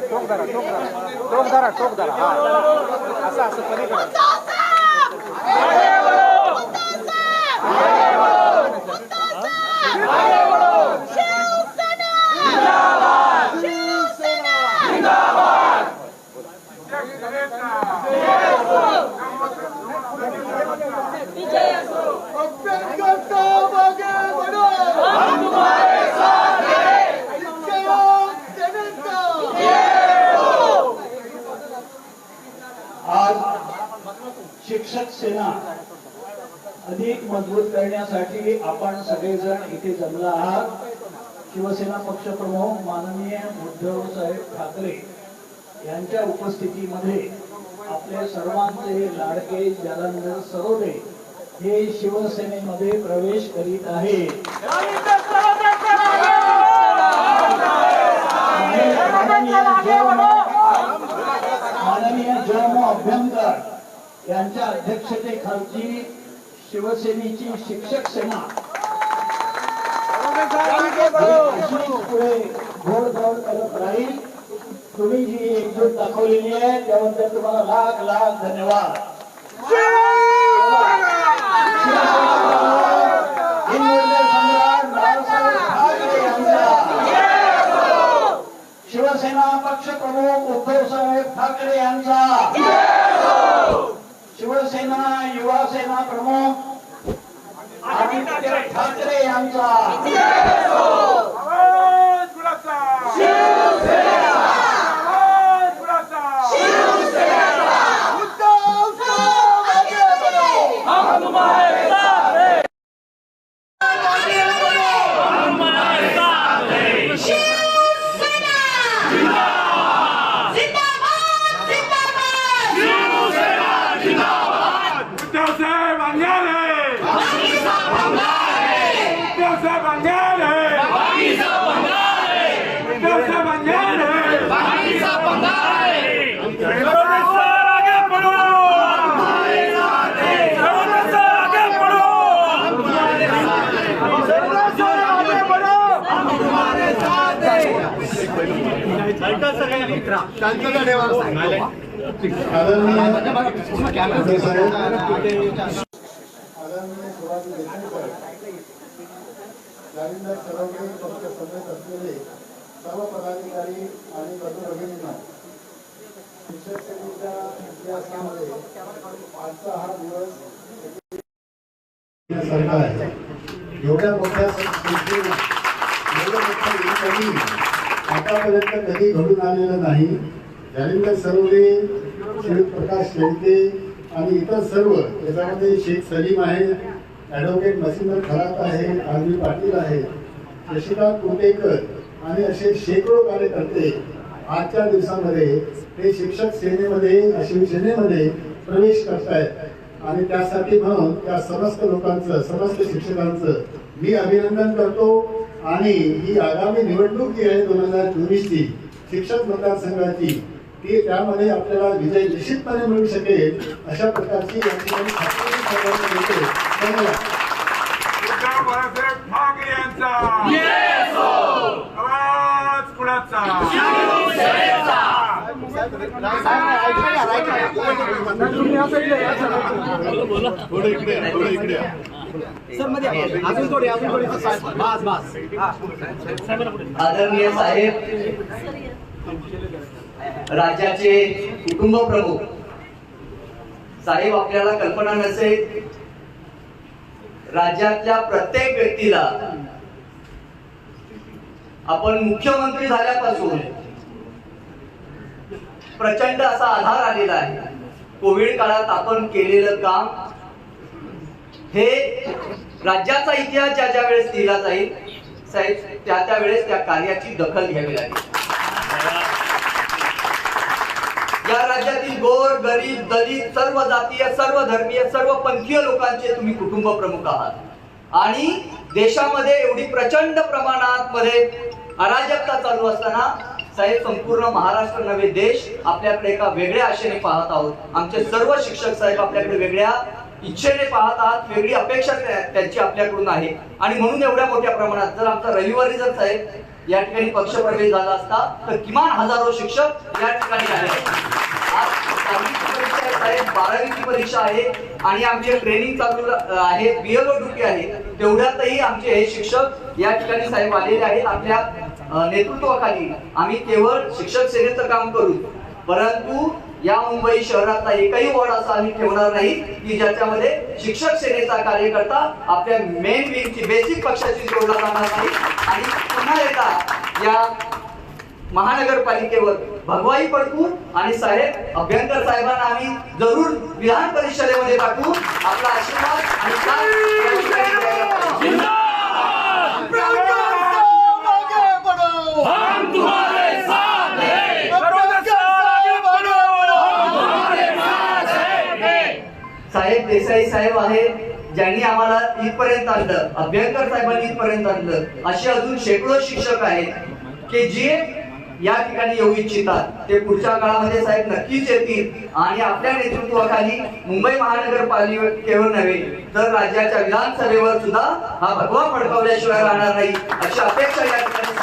टोक धरा टोक धरा. टोक धरा टोक धरा. हा. असं असं कधी करा मजबूत करण्यासाठी आपण सगळेजण इथे जमला आहात. शिवसेना पक्षप्रमुख माननीय उद्धव साहेब ठाकरे यांच्या उपस्थितीमध्ये आपले सर्वांचे लाडके जालंधर सरोदे हे शिवसेनेमध्ये प्रवेश करीत आहे माननीय जन्म अभ्यंकर यांच्या अध्यक्षतेखालची शिवसेनेची शिक्षक सेना. पुढे घोडदौड करत राहील. तुम्ही जी एकजूट दाखवलेली आहे त्याबद्दल तुम्हाला लाख लाख धन्यवाद. शिवसेना पक्ष प्रमुख उद्धव साहेब ठाकरे यांचा. शिवसेना युवा सेना प्रमुख आदित्य ठाकरे यांचा आवाज बुलंद आवाज बुलंद शिवसेना जिंदाबाद जिंदाबाद उद्धव साहेब अंगार है उद्धव साहेब अंगार है उद्धव साहेब अंगार है सरोदे सर आगे बढ़ो सरोदे सर आगे बढ़ो सरोदे सर आगे बढ़ो आदरणीय सुभाष देशमुख जालिंदर सरोगे पक्ष समेत असलेले सर्व पदाधिकारी आणि बंधू भगिनींना शिक्षक सेनेच्या इतिहासामध्ये आजचा हा। दिवस सारखा आहे. एवढ्या मोठ्या संस्थेला एवढं मोठं यशस्वी आतापर्यंत कधी घडून आलेलं नाही. जालिंदर सरोदे शिवप्रकाश शेळके आणि इतर सर्व त्याच्यामध्ये शेख सलीम आहे ॲडव्होकेट मसिंदर खरात आहे आरवी पाटील आहे शशिकांत कुटेकर आणि असे शेकडो कार्यकर्ते आजच्या दिवसामध्ये ते शिक्षक सेनेमध्ये शिवसेनेमध्ये प्रवेश करतायत. आणि त्यासाठी म्हणून त्या समस्त लोकांचं समस्त शिक्षकांचं मी अभिनंदन करतो. आणि ही आगामी निवडणूक जी आहे दोन हजार चोवीसची शिक्षक मतदारसंघाची ती त्यामध्ये आपल्याला विजय निश्चितपणे मिळू शकेल अशा प्रकारची या ठिकाणी बाळासाहेब ठाकरे यांचा आवाज कुणाचा आदरणीय साहेब राज्याचे कुटुंब प्रमुख साहेब आपल्याला कल्पना नसेल राज्यातल्या प्रत्येक व्यक्तीला आपण मुख्यमंत्री झाल्यापासून प्रचंड असा आधार आलेला आहे. कोविड काळात आपण केलेलं काम हे राज्याचा इतिहास ज्या ज्या वेळेस लिहिला जाईल साहेब त्या त्या वेळेस त्या कार्याची दखल घ्यावी लागेल. या राज्यातील गोर गरीब दलित सर्व जातीय सर्व धर्मीय सर्व पंथीय लोकांचे तुम्ही कुटुंब प्रमुख आहात. आणि देशामध्ये एवढी प्रचंड प्रमाणात मध्ये अराजकता चालू असताना साहेब संपूर्ण महाराष्ट्र नवे देश आपल्याकडे एका वेगळ्या आशेने पाहत आहोत. आमचे सर्व शिक्षक साहेब आपल्याकडे वेगळ्या इच्छेने पाहत आहात वेगळी अपेक्षा त्यांची आपल्याकडून आहे. आणि म्हणून एवढ्या मोठ्या प्रमाणात जर आमचा रविवारी जर साहेब या ठिकाणी पक्षप्रवेश झाला असता तर किमान हजारो शिक्षक या ठिकाणी आले आहे साहेब बारावीची परीक्षा आहे आणि आमचे ट्रेनिंग चालू आहे बीएलओ ड्युटी आहे. तेवढ्यातही आमचे हे शिक्षक या ठिकाणी साहेब आलेले आहेत. आपल्या नेतृत्वाखाली आम्ही केवळ शिक्षक सेनेचं काम करू परंतु या मुंबई शहरातला एकही वॉर्ड असा आम्ही ठेवणार नाही की ज्याच्यामध्ये शिक्षक सेनेचा कार्यकर्ता आपल्या मेन विंगची बेसिक पक्षाची जोडला जाणार नाही. आणि पुन्हा एकदा या महानगरपालिकेवर भगवाई पडकू आणि साहेब अभ्यंकर साहेबांना आम्ही जरूर विधान परिषदेमध्ये पाठवू आपला आशीर्वाद आणि साथ या ठिकाणी द्यायला पाहिजे. हम तुम्हारे साथ हैं साहेब देसाई साहेब आहेत ज्यांनी आम्हाला इथपर्यंत आणलं. अभ्यंकर साहेबांनी इथपर्यंत आणलं. असे अजून शेकडो शिक्षक आहेत की जे या ठिकाणी येऊ इच्छितात. ते पुढच्या काळामध्ये साहेब नक्कीच येतील. आणि आपल्या नेतृत्वाखाली मुंबई महानगरपालिकेवर नव्हे तर राज्याच्या विधानसभेवर सुद्धा हा भगवा फडकवल्याशिवाय राहणार नाही. अशी अपेक्षा या ठिकाणी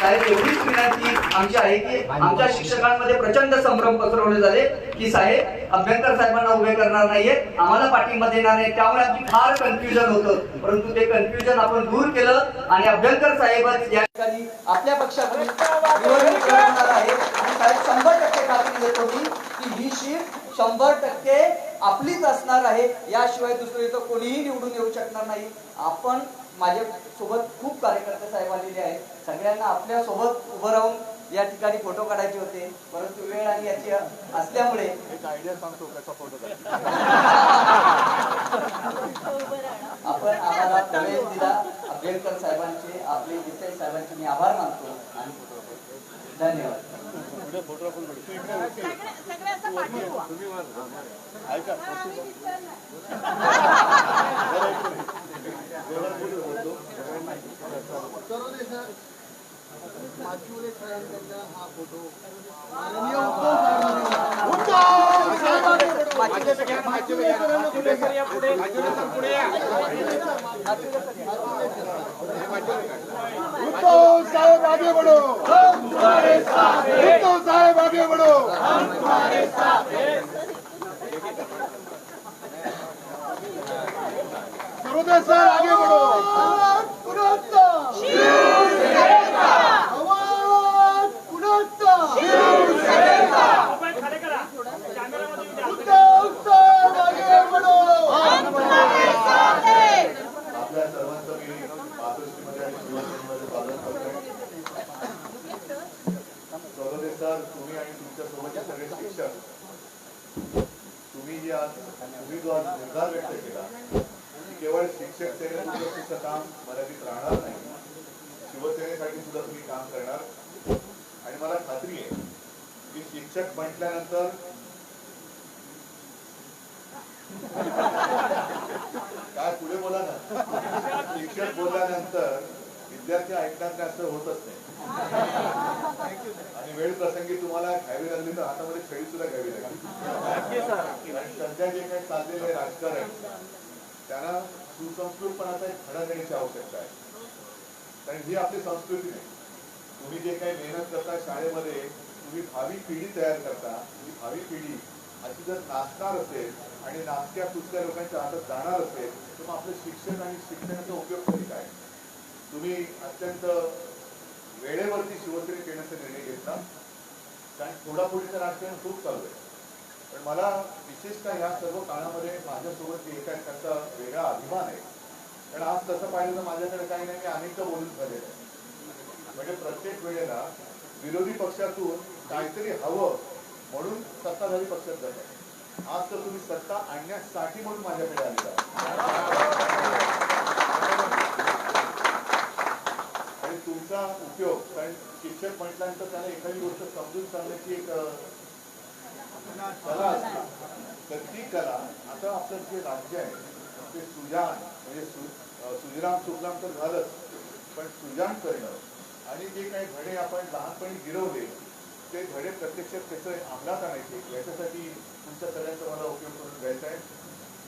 साहेब एवढीच विनंती आमची आहे की आमच्या शिक्षकांमध्ये प्रचंड संभ्रम पसरवले झाले की साहेब अभ्यंकर साहेबांना उभे करणार नाहीये आम्हाला पाठिंबा देणार नाही. त्यामुळे आमची फार कन्फ्युजन होतं. परंतु ते कन्फ्युजन आपण दूर केलं आणि अभ्यंकर साहेबच या ठिकाणी आपल्या पक्षाकडून निवडणूक लढवणार आहे. आणि साहेब शंभर टक्के खात्री देत होती की ही शीट शंभर टक्के आपलीच असणार आहे. याशिवाय दुसरं इथं कोणीही निवडून येऊ शकणार नाही. आपण माझ्या सोबत खूप कार्यकर्ते साहेब आलेले आहेत. सगळ्यांना आपल्यासोबत उभं राहून या ठिकाणी फोटो काढायचे होते. परंतु वेळ आणि याची असल्यामुळे आपण आम्हाला प्रवेश दिला. अभ्यंकर साहेबांचे आपले देसाई साहेबांचे मी आभार मानतो आणि धन्यवाद उद्धव साहेब आगे बढ़ो। उद्धव साहेब आगे बढ़ो सरोदे सर आगे बढ़ो उद्धव साहेब आगे बढ़ो आपल्या सर्वांचं मी मातोश्रीमध्ये आणि शिवसेनेमध्ये स्वागत करतोय सरोदे सर तुम्ही आणि तुमच्या सोबतचे सगळे शिक्षक तुम्ही जी आज तुम्ही जो आज निर्धार व्यक्त केला की शिक्षक सेनेपुरतं काम मर्यादित राहणार नाही. शिवसेनेसाठी सुद्धा तुम्ही काम करणार. आणि मला खात्री आहे की शिक्षक म्हटल्यानंतर काय पुढे बोला ना शिक्षक बोलल्यानंतर विद्यार्थी ऐकणार नाही असं होतच नाही. आणि वेळ प्रसंगी तुम्हाला घ्यावी लागली तर हातामध्ये छडी सुद्धा घ्यावी लागली. सध्या जे काही चाललेलं राजकारण त्यांना सुसंस्कृतपणाचा एक धडा देण्याची आवश्यकता आहे. कारण ही आपली संस्कृती नाही. तुम्ही जे काही मेहनत करता शाळेमध्ये तुम्ही भावी पिढी तयार करता ही भावी पिढी अशी जर नाचणार असेल आणि नाचक्या कुठल्या लोकांच्या हातात जाणार असेल तर मग आपलं शिक्षण आणि शिक्षणाचा उपयोग कधी काय? तुम्ही अत्यंत वेळेवरती शिवसेने घेण्याचा निर्णय घेतला. कारण थोडाफोडीचं राजकारण खूप चालू आहे. मला विशेषतः ह्या सर्व काळामध्ये माझ्यासोबत जे एका त्याचा वेगळा अभिमान आहे कारण आज तसं पाहिलं तर माझ्याकडे काही नाही मी अनेकदा बोलून झालेलं आहे. म्हणजे प्रत्येक वेळेला विरोधी पक्षातून काहीतरी हवं म्हणून सत्ताधारी पक्षात जातात. आज तर तुम्ही सत्ता आणण्यासाठी म्हणून माझ्याकडे आलेला आणि तुमचा उपयोग कारण शिक्षक म्हटल्यानंतर त्याला एखादी गोष्ट समजून सांगण्याची एक कला असते तर ती कला आता आपलं जे राज्य आहे ते सुजान म्हणजे सुजराम अ, सुजलाम तर झालंच पण सुजान करणं आणि जे काही धडे आपण लहानपणी गिरवले ते धडे प्रत्यक्षात त्याचं अंमलात आणायचे. याच्यासाठी तुमच्या सगळ्यांचा मला उपयोग करून घ्यायचा आहे.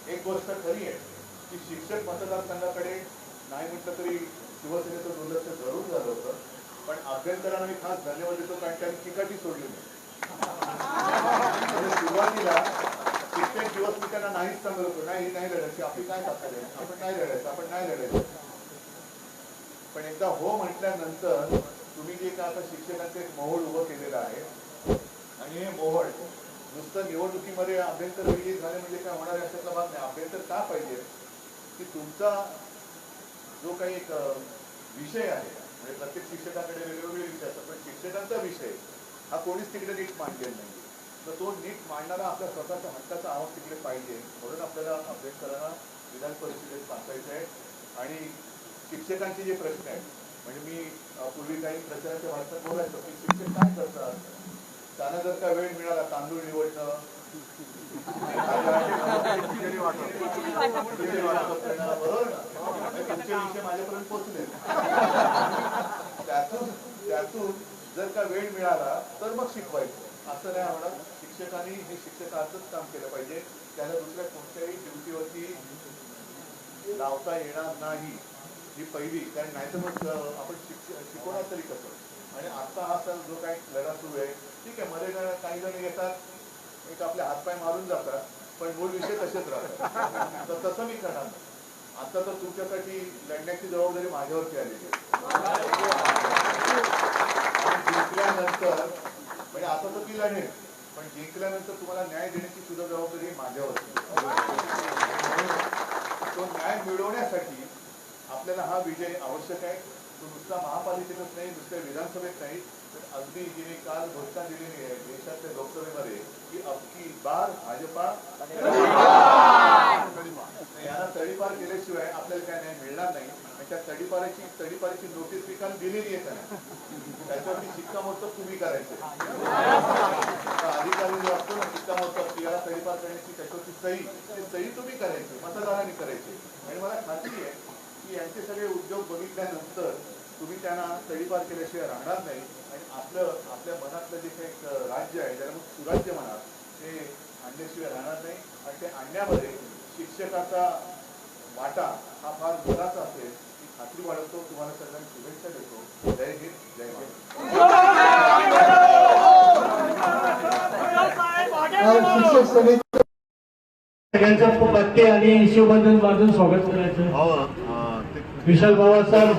एक गोष्ट खरी आहे की शिक्षक मतदारसंघाकडे नाही म्हटलं तरी शिवसेनेचं दुर्लक्ष जरूर झालं होतं पण अभ्यंकरांना मी खास धन्यवाद देतो कारण त्यांनी चिकाटी सोडली नाही. म्हणजे सुरुवातीला कित्येक दिवस मी त्यांना नाहीच सांगत होतो. नाही नाही लढायची आपली काय ताकद आहे? आपण नाही लढायचं आपण नाही लढायचं. पण एकदा हो म्हटल्यानंतर तुम्ही जे काय आता शिक्षकांचं एक मोहोळ उभं केलेलं आहे आणि हे मोहोळ नुसतं निवडणुकीमध्ये अभ्यंतर विजयी झाले म्हणजे काय होणार आहे अशातला भाग नाही. अभ्यंतर का पाहिजे? की तुमचा जो काही एक विषय आहे म्हणजे प्रत्येक शिक्षकाकडे वेगवेगळे विषय असतात पण शिक्षकांचा विषय हा कोणीच तिकडे नीट मांडलेला नाही. तर तो नीट मांडणारा आपल्या स्वतःच्या हक्काचा आवाज तिकडे पाहिजे. म्हणून आपल्याला अभ्यंकरांना विधान परिषदेत पाठवायचं आहे. आणि शिक्षकांचे जे प्रश्न आहेत म्हणजे मी पूर्वी काही प्रचाराच्या भाषणात बोलायचो की शिक्षक काय करतात? त्यांना जर का वेळ मिळाला तांदूळ निवडणं बरोबर ना तुमचे विषय माझ्यापर्यंत पोहोचले. जर का वेळ मिळाला तर मग शिकवायचं. असं नाही होणार. शिक्षकांनी हे शिक्षकाचंच काम केलं पाहिजे. त्याला दुसऱ्या कोणत्याही ड्युटीवरती लावता येणार नाही ही पहिली. कारण नाही तर मग आपण शिकवणार तरी कसं? आणि आता हा सर जो काही लढा सुरू आहे ठीक आहे मध्ये जण- काही जण येतात एक आपले हातपाय मारून जातात पण मूळ विषय तसेच राहतात. तर तसं मी करणार नाही. आता तर तुमच्यासाठी लढण्याची जबाबदारी माझ्यावरती आलेली आहे. जिंकल्यानंतर म्हणजे आता तर ती लढेल पण जिंकल्यानंतर तुम्हाला न्याय देण्याची सुद्धा जबाबदारी माझ्यावरती तो न्याय मिळवण्यासाठी आपल्याला हा विजय आवश्यक आहे. तो नुसता महापालिकेतच नाही नुसत्या विधानसभेत नाही तर अगदी जिने काल घोषणा दिलेली आहे देशातल्या लोकसभेमध्ये की अबकी बार भाजपा. यांना तडीपार केल्याशिवाय आपल्याला काय नाही मिळणार नाही. आणि त्या तडीपाराची तडीपाराची नोटीस ती दिलेली आहे त्यांना त्याच्यावरती शिक्कामोर्तब तुम्ही करायचे. अधिकारी जो असतो ना शिक्कामोर्तब याला तडीपार करण्याची त्याच्यावरची सही ते सही तुम्ही करायची मतदारांनी करायची. आणि मला खात्री आहे की यांचे सगळे उद्योग बघितल्यानंतर तुम्ही त्यांना तडीपार केल्याशिवाय राहणार नाही. आणि आपलं आपल्या मनातलं जे काही एक राज्य आहे ज्याला मग सुराज्य म्हणा ते आणल्याशिवाय राहणार नाही. आणि ते आणण्यामध्ये शिक्षकाचा वाटा हा फार मोलाचा असेल ही खात्री बाळगतो तुम्हाला सगळ्यांना शुभेच्छा देतो. जय हिंद जय महाराष्ट्र शिक्षक समिती सगळ्यांचं पत्ते आणि शिवबंधन बांधून स्वागत करायचं. विशाल बाबा सर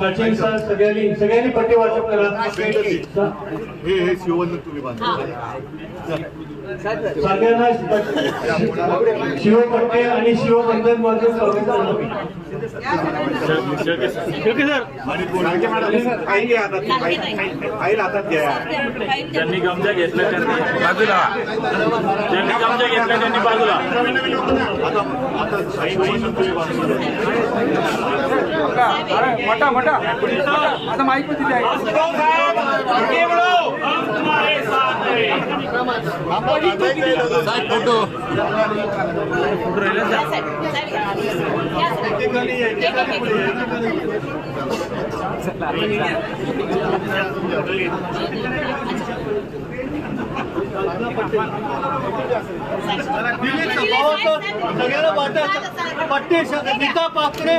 सचिन सर सगळ्यांनी सगळ्यांनी पट्टे वाटप करा. हे हे शिवबंधन तुम्ही बांधा सगळ्यांना पट- शिवपट्टे आणि शिवबंधन बांधून स्वागत ज्यांनी गमजा घेतला त्यांनी बाजूला. ज्यांनी गमजा घेतला त्यांनी बाजूला. आता आता शिवबंधन तुम्ही बांधा मोठा मोठा आता माहिती पण तिथे आहे सगळ्यांना वाटत पट्टे नीता पात्रे